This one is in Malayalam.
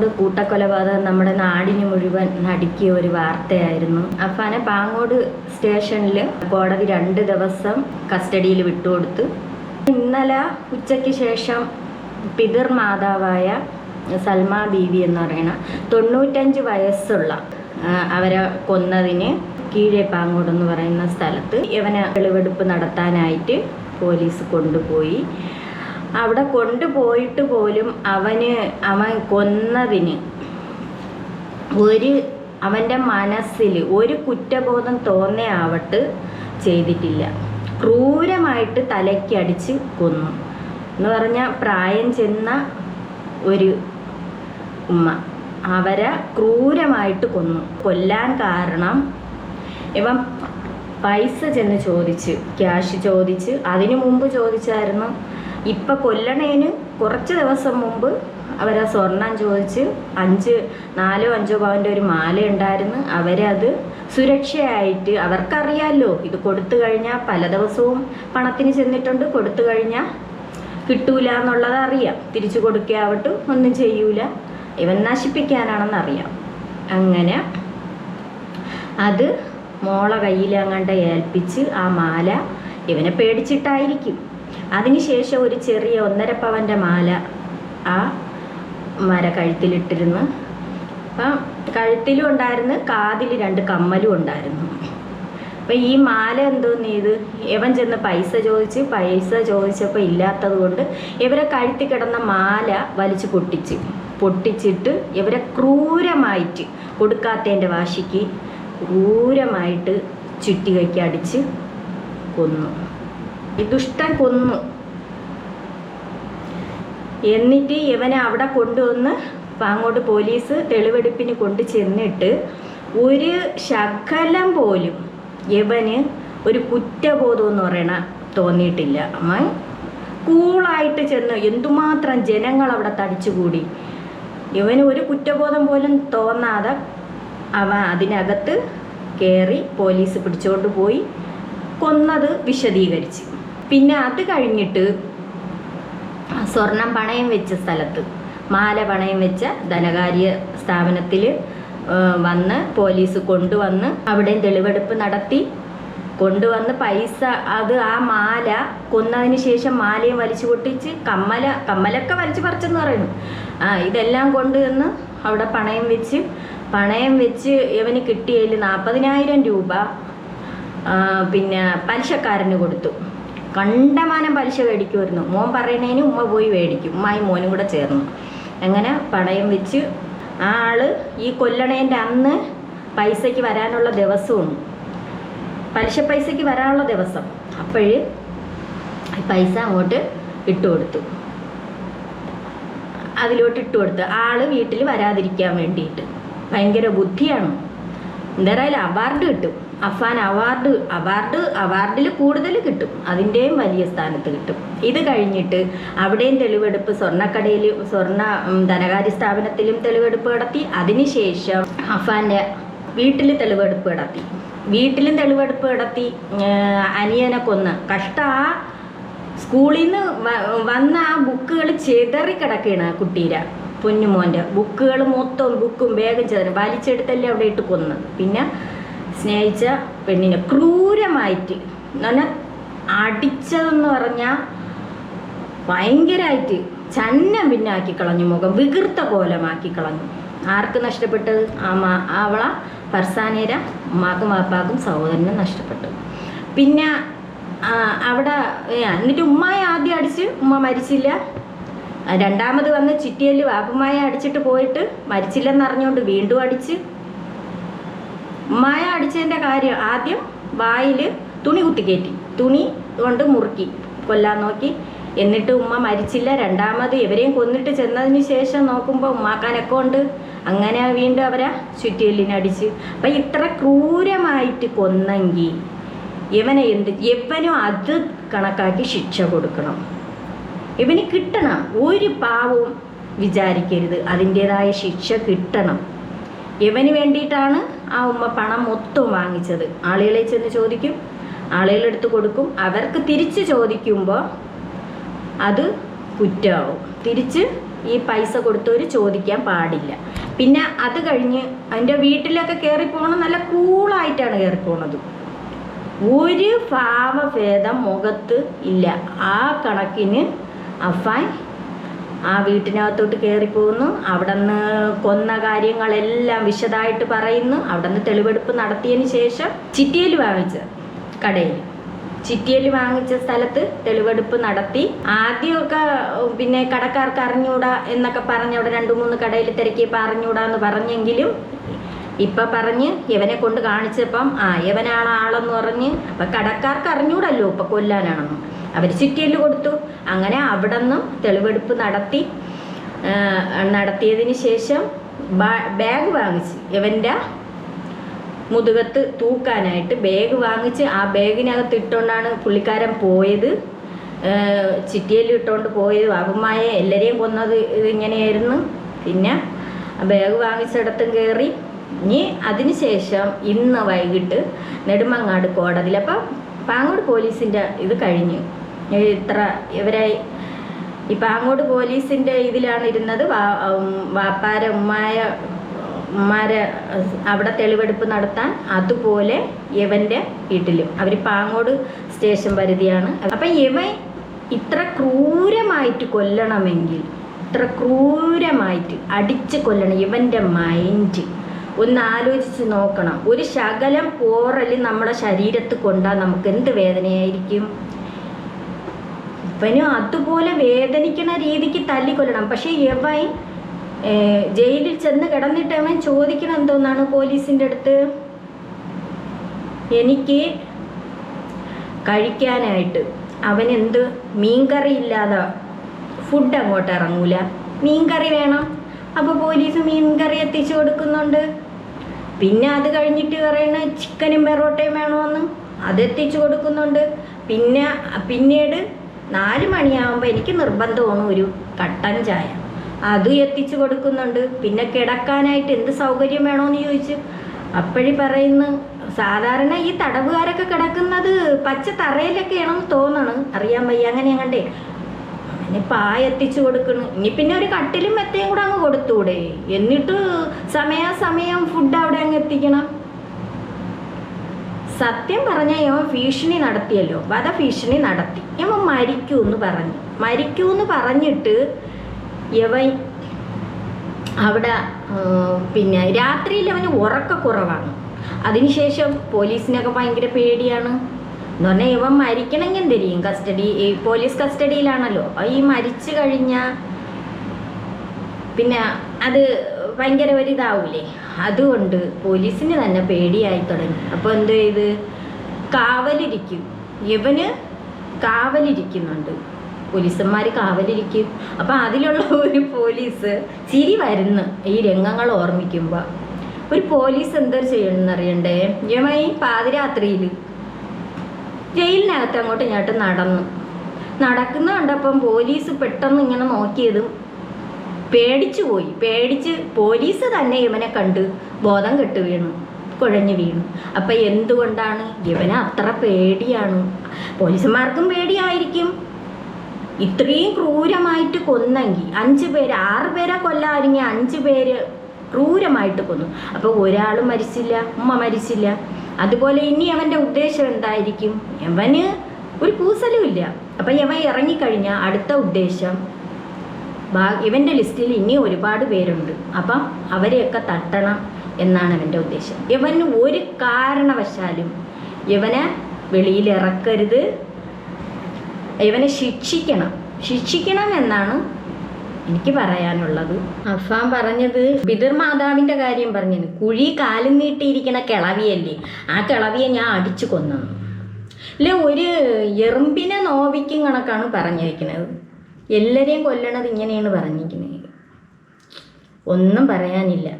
പാങ്ങോട് കൂട്ടക്കൊലപാതകം നമ്മുടെ നാടിന് മുഴുവൻ നടുക്കിയ ഒരു വാർത്തയായിരുന്നു. അഫാനെ പാങ്ങോട് സ്റ്റേഷനിൽ കോടതി രണ്ട് ദിവസം കസ്റ്റഡിയിൽ വിട്ടുകൊടുത്തു. ഇന്നലെ ഉച്ചയ്ക്ക് ശേഷം പിതൃ മാതാവായ സൽമ ബീവി എന്ന് പറയുന്ന തൊണ്ണൂറ്റഞ്ച് വയസ്സുള്ള അവരെ കൊന്നതിന് കീഴേ പാങ്ങോട് എന്ന് പറയുന്ന സ്ഥലത്ത് ഇവനെ തെളിവെടുപ്പ് നടത്താനായിട്ട് പോലീസ് കൊണ്ടുപോയി. അവിടെ കൊണ്ടുപോയിട്ട് പോലും അവന് അവൻ കൊന്നതിന് ഒരു അവന്റെ മനസ്സിൽ ഒരു കുറ്റബോധം തോന്നിയാവട്ട് ചെയ്തിട്ടില്ല. ക്രൂരമായിട്ട് തലയ്ക്കടിച്ച് കൊന്നു. എന്ന് പറഞ്ഞാൽ പ്രായം ചെന്ന ഒരു ഉമ്മ അവരെ ക്രൂരമായിട്ട് കൊന്നു. കൊല്ലാൻ കാരണം ഇവൻ പൈസ ചെന്ന് ചോദിച്ച് ക്യാഷ് ചോദിച്ച് അതിനു മുമ്പ് ചോദിച്ചായിരുന്നു ഇപ്പം കൊല്ലണേന് കുറച്ച് ദിവസം മുമ്പ് അവരാ സ്വർണം ചോദിച്ച് അഞ്ച് നാലോ അഞ്ചോ പവന്റെ ഒരു മാല ഉണ്ടായിരുന്നു അവരത് സുരക്ഷയായിട്ട് അവർക്കറിയാമല്ലോ ഇത് കൊടുത്തു കഴിഞ്ഞാൽ പല ദിവസവും പണത്തിന് ചെന്നിട്ടുണ്ട്. കൊടുത്തു കഴിഞ്ഞാൽ കിട്ടൂല എന്നുള്ളത് അറിയാം. തിരിച്ചു കൊടുക്കാവട്ടും ഒന്നും ചെയ്യൂല. ഇവൻ നശിപ്പിക്കാനാണെന്ന് അറിയാം അങ്ങനെ അത് മോളെ കയ്യിലങ്ങാണ്ട് ഏൽപ്പിച്ച് ആ മാല ഇവനെ പേടിച്ചിട്ടായിരിക്കും. അതിനുശേഷം ഒരു ചെറിയ ഒന്നര പവന്റെ മാല ആ മര കഴുത്തിലിട്ടിരുന്നു. അപ്പം കഴുത്തിലും ഉണ്ടായിരുന്നു കാതിൽ രണ്ട് കമ്മലും ഉണ്ടായിരുന്നു. അപ്പം ഈ മാല എന്തോന്ന് ചെയ്ത്? ഇവൻ ചെന്ന് പൈസ ചോദിച്ച് പൈസ ചോദിച്ചപ്പോൾ ഇല്ലാത്തത് കൊണ്ട് ഇവരെ കഴുത്തി കിടന്ന മാല വലിച്ചു പൊട്ടിച്ച് പൊട്ടിച്ചിട്ട് ഇവരെ ക്രൂരമായിട്ട് കൊടുക്കാത്തതിന്റെ വാശിക്ക് ക്രൂരമായിട്ട് ചുറ്റികയ്ക്ക് അടിച്ച് കൊന്നു. ദുഷ്ടൻ കൊന്നു. എന്നിട്ട് ഇവനെ അവിടെ കൊണ്ടുവന്ന് അങ്ങോട്ട് പോലീസ് തെളിവെടുപ്പിന് കൊണ്ട് ചെന്നിട്ട് ഒരു ശകലം പോലും ഇവന് ഒരു കുറ്റബോധം എന്ന് പറയണ തോന്നിയിട്ടില്ല. കൂളായിട്ട് ചെന്ന് എന്തുമാത്രം ജനങ്ങൾ അവിടെ തടിച്ചുകൂടി. ഇവന് ഒരു കുറ്റബോധം പോലും തോന്നാതെ അവ അതിനകത്ത് കയറി പോലീസ് പിടിച്ചോണ്ട് പോയി കൊന്നത് വിശദീകരിച്ച്. പിന്നെ അത് കഴിഞ്ഞിട്ട് സ്വർണം പണയം വെച്ച സ്ഥലത്ത് മാല പണയം വെച്ച ധനകാര്യ സ്ഥാപനത്തിൽ വന്ന് പോലീസ് കൊണ്ടുവന്ന് അവിടെ തെളിവെടുപ്പ് നടത്തി. കൊണ്ടുവന്ന് പൈസ അത് ആ മാല കൊന്നതിന് ശേഷം മാലയും വലിച്ചു പൊട്ടിച്ച് കമ്മല കമ്മലൊക്കെ വലിച്ചു പറിച്ചെന്ന് പറയുന്നു. ആ ഇതെല്ലാം കൊണ്ടുവന്ന് അവിടെ പണയം വെച്ച് പണയം വെച്ച് ഇവന് കിട്ടിയതിൽ നാൽപ്പതിനായിരം രൂപ പിന്നെ പലിശക്കാരന് കൊടുത്തു. കണ്ടമാനം പലിശ മേടിക്കുമായിരുന്നു. മോൻ പറയുന്നതിന് ഉമ്മ പോയി മേടിക്കും. ഉമ്മായി മോനും കൂടെ ചേർന്നു. അങ്ങനെ പണയം വെച്ച് ആ ആൾ ഈ കൊല്ലണേന്റെ അന്ന് പൈസയ്ക്ക് വരാനുള്ള ദിവസവും പലിശ പൈസയ്ക്ക് വരാനുള്ള ദിവസം. അപ്പോഴ് പൈസ അങ്ങോട്ട് ഇട്ട് കൊടുത്തു. അതിലോട്ട് ഇട്ട് കൊടുത്ത് ആൾ വീട്ടിൽ വരാതിരിക്കാൻ വേണ്ടിയിട്ട്. ഭയങ്കര ബുദ്ധിയാണ്. എന്തായാലും അവാർഡ് കിട്ടും. അഫാൻ അവാർഡ് അവാർഡ് അവാർഡിൽ കൂടുതൽ കിട്ടും. അതിന്റെയും വലിയ സ്ഥാനത്ത് കിട്ടും. ഇത് കഴിഞ്ഞിട്ട് അവിടെയും തെളിവെടുപ്പ് സ്വർണക്കടയിൽ സ്വർണ ധനകാര്യ സ്ഥാപനത്തിലും തെളിവെടുപ്പ് നടത്തി. അതിനുശേഷം അഫാന്റെ വീട്ടിൽ തെളിവെടുപ്പ് നടത്തി. വീട്ടിലും തെളിവെടുപ്പ് നടത്തി. അനിയനെ കൊന്ന്. കഷ്ട. ആ സ്കൂളിൽ നിന്ന് വന്ന ആ ബുക്കുകൾ ചെതറി കിടക്കുകയാണ് ആ കുട്ടീരെ പൊന്നുമോന്റെ ബുക്കുകൾ മൊത്തം ബുക്കും വേഗം ചെതറി വലിച്ചെടുത്തല്ലേ അവിടെ ഇട്ട് കൊന്നത് പിന്നെ സ്നേഹിച്ച പെണ്ണിനെ ക്രൂരമായിട്ട് എന്ന് പറഞ്ഞാൽ അടിച്ചതെന്ന് പറഞ്ഞാൽ ഭയങ്കരമായിട്ട് ചന്നം പിന്നെ ആക്കി കളഞ്ഞു മുഖം വികൃത കോലമാക്കി കളഞ്ഞു. ആർക്ക് നഷ്ടപ്പെട്ടത്? ആ മാ അവള ഫർസാനേര ഉമ്മാക്കും വാപ്പാക്കും സഹോദരനും നഷ്ടപ്പെട്ടു. പിന്നെ അവിടെ എന്നിട്ട് ഉമ്മായി ആദ്യം അടിച്ച് ഉമ്മ മരിച്ചില്ല. രണ്ടാമത് വന്ന് ചിറ്റിയൽ വാപ്പുമായി അടിച്ചിട്ട് പോയിട്ട് മരിച്ചില്ലെന്ന് അറിഞ്ഞുകൊണ്ട് വീണ്ടും അടിച്ച്. ഉമ്മായ അടിച്ചതിന്റെ കാര്യം ആദ്യം വായിൽ തുണി കുത്തിക്കയറ്റി തുണി കൊണ്ട് മുറുക്കി കൊല്ലാൻ നോക്കി. എന്നിട്ട് ഉമ്മ മരിച്ചില്ല. രണ്ടാമത് ഇവരെയും കൊന്നിട്ട് ചെന്നതിന് ശേഷം നോക്കുമ്പോൾ ഉമ്മാക്കാനൊക്കെ ഉണ്ട്. അങ്ങനെ വീണ്ടും അവരെ ചുറ്റിയല്ലിനടിച്ച് അപ്പം ഇത്ര ക്രൂരമായിട്ട് കൊന്നെങ്കിൽ ഇവനെ എന്ത് ഇവനും അത് കണക്കാക്കി ശിക്ഷ കൊടുക്കണം. ഇവന് കിട്ടണം. ഒരു പാവവും വിചാരിക്കരുത്. അതിന്റെതായ ശിക്ഷ കിട്ടണം. ഇവന് വേണ്ടിയിട്ടാണ് ആ ഉമ്മ പണം മൊത്തം വാങ്ങിച്ചത്. ആളുകളെ ചെന്ന് ചോദിക്കും. ആളുകളെടുത്ത് കൊടുക്കും. അവർക്ക് തിരിച്ച് ചോദിക്കുമ്പോൾ അത് കുറ്റമാവും. തിരിച്ച് ഈ പൈസ കൊടുത്തവർ ചോദിക്കാൻ പാടില്ല. പിന്നെ അത് കഴിഞ്ഞ് അതിന്റെ വീട്ടിലൊക്കെ കയറി പോകണം നല്ല കൂളായിട്ടാണ് കയറി പോണത്. ഒരു ഭാവഭേദം മുഖത്ത് ഇല്ല. ആ കണക്കിന് അഫാൻ ആ വീട്ടിനകത്തോട്ട് കയറി പോകുന്നു. അവിടെ നിന്ന് കൊന്ന കാര്യങ്ങളെല്ലാം വിശദമായിട്ട് പറയുന്നു. അവിടെ നിന്ന് തെളിവെടുപ്പ് നടത്തിയതിന് ശേഷം ചിറ്റിയൽ വാങ്ങിച്ച കടയിൽ ചിറ്റിയൽ വാങ്ങിച്ച സ്ഥലത്ത് തെളിവെടുപ്പ് നടത്തി. ആദ്യമൊക്കെ പിന്നെ കടക്കാർക്ക് അറിഞ്ഞൂടാ എന്നൊക്കെ പറഞ്ഞ് അവിടെ രണ്ട് മൂന്ന് കടയിൽ തിരക്കിയപ്പോൾ അറിഞ്ഞൂടാ എന്ന് പറഞ്ഞെങ്കിലും ഇപ്പൊ പറഞ്ഞ് ഇവനെ കൊണ്ട് കാണിച്ചപ്പം ആ ഇവനാണ് ആളെന്ന് പറഞ്ഞ്. അപ്പൊ കടക്കാർക്ക് അറിഞ്ഞൂടല്ലോ ഇപ്പൊ കൊല്ലാനാണെന്ന്. അവർ ചിറ്റിയിൽ കൊടുത്തു. അങ്ങനെ അവിടെ നിന്നും തെളിവെടുപ്പ് നടത്തി. നടത്തിയതിന് ശേഷം ബാഗ് വാങ്ങിച്ച്. ഇവന്റെ മുതുകത്ത് തൂക്കാനായിട്ട് ബാഗ് വാങ്ങിച്ച് ആ ബാഗിനകത്ത് ഇട്ടുകൊണ്ടാണ് പുള്ളിക്കാരൻ പോയത്. ചിറ്റിയിൽ ഇട്ടുകൊണ്ട് പോയത്. വാപ്പുമ്മായ എല്ലാവരെയും കൊന്നത് ഇതിങ്ങനെയായിരുന്നു പിന്നെ ബാഗ് വാങ്ങിച്ചിടത്തും കയറി ഇനി അതിനുശേഷം ഇന്ന് വൈകിട്ട് നെടുമങ്ങാട് കോടതിയിൽ. അപ്പം പാങ്ങോട് പോലീസിന്റെ ഇത് കഴിഞ്ഞു. ഇത്ര ഇവരെ ഇപ്പം അങ്ങോട്ട് പോലീസിന്റെ ഇതിലാണ് ഇരുന്നത്. വാപ്പാര ഉമ്മായ ഉമ്മാരെ അവിടെ തെളിവെടുപ്പ് നടത്താൻ അതുപോലെ യവന്റെ വീട്ടിലും. അവർ പാങ്ങോട് സ്റ്റേഷൻ പരിധിയാണ്. അപ്പം യവൻ ഇത്ര ക്രൂരമായിട്ട് കൊല്ലണമെങ്കിൽ ഇത്ര ക്രൂരമായിട്ട് അടിച്ച് കൊല്ലണം ഇവന്റെ മൈൻഡ് ഒന്ന് ആലോചിച്ച് നോക്കണം. ഒരു ശകലം പോറൽ നമ്മുടെ ശരീരത്ത് കൊണ്ടാൽ നമുക്ക് എന്ത് വേദനയായിരിക്കും? ഇവനും അതുപോലെ വേദനിക്കുന്ന രീതിക്ക് തല്ലിക്കൊല്ലണം. പക്ഷേ യവൻ ജയിലിൽ ചെന്ന് കിടന്നിട്ട് അവൻ ചോദിക്കണം എന്തോന്നാണ് പോലീസിന്റെ അടുത്ത്? എനിക്ക് കഴിക്കാനായിട്ട് അവൻ എന്ത് മീൻകറി ഇല്ലാതെ ഫുഡ് അങ്ങോട്ട് ഇറങ്ങൂല. മീൻകറി വേണം. അപ്പോൾ പോലീസ് മീൻകറി എത്തിച്ചു കൊടുക്കുന്നുണ്ട്. പിന്നെ അത് കഴിഞ്ഞിട്ട് പറയുന്ന ചിക്കനും പെറോട്ടയും വേണമെന്ന് അത് എത്തിച്ചു കൊടുക്കുന്നുണ്ട്. പിന്നെ പിന്നീട് നാല് മണിയാകുമ്പോൾ എനിക്ക് നിർബന്ധമാണ് ഒരു കട്ടൻ ചായ. അത് എത്തിച്ചു കൊടുക്കുന്നുണ്ട്. പിന്നെ കിടക്കാനായിട്ട് എന്ത് സൗകര്യം വേണമെന്ന് ചോദിച്ചു. അപ്പോഴി പറയുന്നു സാധാരണ ഈ തടവുകാരൊക്കെ കിടക്കുന്നത് പച്ച തറയിലൊക്കെയാണെന്ന് തോന്നണം. അറിയാൻ വയ്യ അങ്ങനെ അങ്ങണ്ടേ. അങ്ങനെ പായ എത്തിച്ചു കൊടുക്കണം ഇനി പിന്നെ ഒരു കട്ടിലും മെത്തയും കൂടെ അങ്ങ് കൊടുത്തൂടെ. എന്നിട്ട് സമയാസമയം ഫുഡ് അവിടെ അങ്ങ് എത്തിക്കണം. സത്യം പറഞ്ഞ ഇവൻ ഭീഷണി നടത്തിയല്ലോ. വധഭീഷണി നടത്തി. ഇവൻ മരിക്കൂന്ന് പറഞ്ഞു. മരിക്കൂ എന്ന് പറഞ്ഞിട്ട് ഇവൻ അവിടെ പിന്നെ രാത്രിയിൽ അവന് ഉറക്കക്കുറവാണ് അതിനുശേഷം പോലീസിനൊക്കെ ഭയങ്കര പേടിയാണ്. എന്ന് പറഞ്ഞാൽ ഇവൻ മരിക്കണമെങ്കിൽ എന്തിരിക്കും കസ്റ്റഡി ഈ പോലീസ് കസ്റ്റഡിയിലാണല്ലോ. ഈ മരിച്ചു കഴിഞ്ഞാൽ പിന്നെ അത് ഭയങ്കര ഒരു ഇതാവൂലേ? അതുകൊണ്ട് പോലീസിന് തന്നെ പേടിയായി തുടങ്ങി. അപ്പോൾ എന്ത് ചെയ്ത്? കാവലിരിക്കും. ഇവന് കാവലിരിക്കുന്നുണ്ട്. പോലീസന്മാർ കാവലിരിക്കും. അപ്പം അതിലുള്ള ഒരു പോലീസ് ചിരി വരുന്നു. ഈ രംഗങ്ങൾ ഓർമ്മിക്കുമ്പോൾ ഒരു പോലീസ് എന്താ ചെയ്യണമെന്ന് അറിയണ്ടേ? യമ ഈ പാതിരാത്രിയിൽ ജയിലിനകത്ത് അങ്ങോട്ട് ഇങ്ങോട്ട് നടന്നു. നടക്കുന്ന കണ്ടപ്പം പോലീസ് പെട്ടെന്ന് ഇങ്ങനെ നോക്കിയതും പേടിച്ചു പോയി. പേടിച്ച് പോലീസ് തന്നെ ഇവനെ കണ്ട് ബോധം കെട്ട് വീണു. കുഴഞ്ഞു വീണു. അപ്പം എന്തുകൊണ്ടാണ് ഇവന് അത്ര പേടിയാണ്? പോലീസുമാർക്കും പേടിയായിരിക്കും. ഇത്രയും ക്രൂരമായിട്ട് കൊന്നെങ്കിൽ അഞ്ച് പേര് ആറ് പേരെ കൊല്ലാരിങ്ങി അഞ്ച് പേര് ക്രൂരമായിട്ട് കൊന്നു. അപ്പോൾ ഒരാൾ മരിച്ചില്ല ഉമ്മ മരിച്ചില്ല. അതുപോലെ ഇനി അവന്റെ ഉദ്ദേശം എന്തായിരിക്കും? അവന് ഒരു കൂസലും ഇല്ല. അപ്പം ഇവൻ ഇറങ്ങിക്കഴിഞ്ഞാൽ അടുത്ത ഉദ്ദേശം ഇവന്റെ ലിസ്റ്റിൽ ഇനിയും ഒരുപാട് പേരുണ്ട്. അപ്പം അവരെയൊക്കെ തട്ടണം എന്നാണ് അവന്റെ ഉദ്ദേശം. ഇവന് ഒരു കാരണവശാലും ഇവനെ വെളിയിൽ ഇറക്കരുത് ഇവനെ ശിക്ഷിക്കണം. ശിക്ഷിക്കണം എന്നാണ് എനിക്ക് പറയാനുള്ളത്. അഫാൻ പറഞ്ഞത് പിതൃമാതാവിന്റെ കാര്യം പറഞ്ഞത് കുഴി കാലും നീട്ടിയിരിക്കുന്ന കിളവിയല്ലേ? ആ കിളവിയെ ഞാൻ അടിച്ചു കൊന്നു. അല്ലെ ഒരു എറുമ്പിനെ നോവിക്കും കണക്കാണ് പറഞ്ഞിരിക്കുന്നത് എല്ലാരെയും കൊല്ലണത് ഇങ്ങനെയാണ് പറഞ്ഞിരിക്കുന്നത്. ഒന്നും പറയാനില്ല.